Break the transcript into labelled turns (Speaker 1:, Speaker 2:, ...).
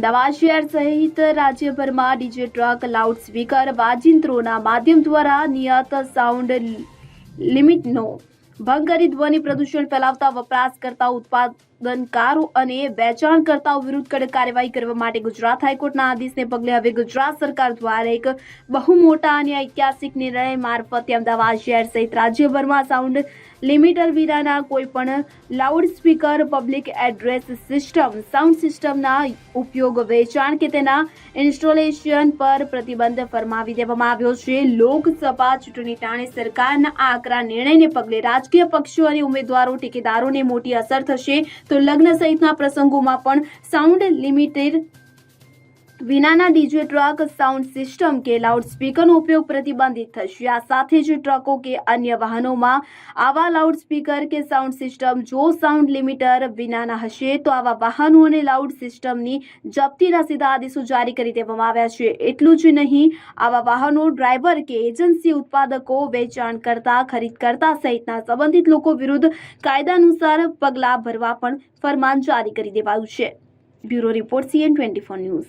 Speaker 1: અમદાવાદ શહેર સહિત રાજ્યભરમાં ડીજે ટ્રક લાઉડ સ્પીકર વાજિંત્રોના માધ્યમ દ્વારા નિયત સાઉન્ડ લિમિટનો ભંગ કરી ધ્વનિ પ્રદૂષણ ફેલાવતા વપરાશકર્તા, ઉત્પાદનકારો અને વેચાણકર્તાઓ વિરુદ્ધ કડક કાર્યવાહી કરવા માટે ગુજરાત હાઈકોર્ટના આદેશને પગલે હવે ગુજરાત સરકાર દ્વારા એક બહુ મોટા અને ઐતિહાસિક નિર્ણય મારફતે અમદાવાદ શહેર સહિત રાજ્યભરમાં સાઉન્ડ લિમિટર વિનાના કોઈ પણ loud public address system, sound સિસ્ટમના ઉપયોગ વેચાણ કે તેના ઇન્સ્ટોલેશન પર પ્રતિબંધ ફરમાવી દેવામાં આવ્યો છે. લોકસભા ચૂંટણી ટાણે સરકારના આ આકરા નિર્ણયને પગલે રાજકીય પક્ષો અને ઉમેદવારો, ટેકેદારોને મોટી અસર થશે. તો લગ્ન સહિતના પ્રસંગોમાં પણ સાઉન્ડ લિમિટેડ વિનાના ડીજે ટ્રક સાઉન્ડ સિસ્ટમ કે લાઉડ સ્પીકરનો ઉપયોગ પ્રતિબંધિત થશે. આ સાથે જ ટ્રકો કે અન્ય વાહનોમાં આવા લાઉડસ્પીકર કે સાઉન્ડ સિસ્ટમ જો સાઉન્ડ લિમિટર વિનાના હશે, તો આવા વાહનો અને લાઉડ સિસ્ટમની જપ્તીના સીધા આદેશો જારી કરી દેવામાં આવ્યા છે. એટલું જ નહીં, આવા વાહનો ડ્રાઈવર કે એજન્સી ઉત્પાદકો, વેચાણકર્તા, ખરીદકર્તા સહિતના સંબંધિત લોકો વિરુદ્ધ કાયદા અનુસાર પગલાં ભરવા પણ ફરમાન જારી કરી દેવાયું છે. Bureau report CN twenty news.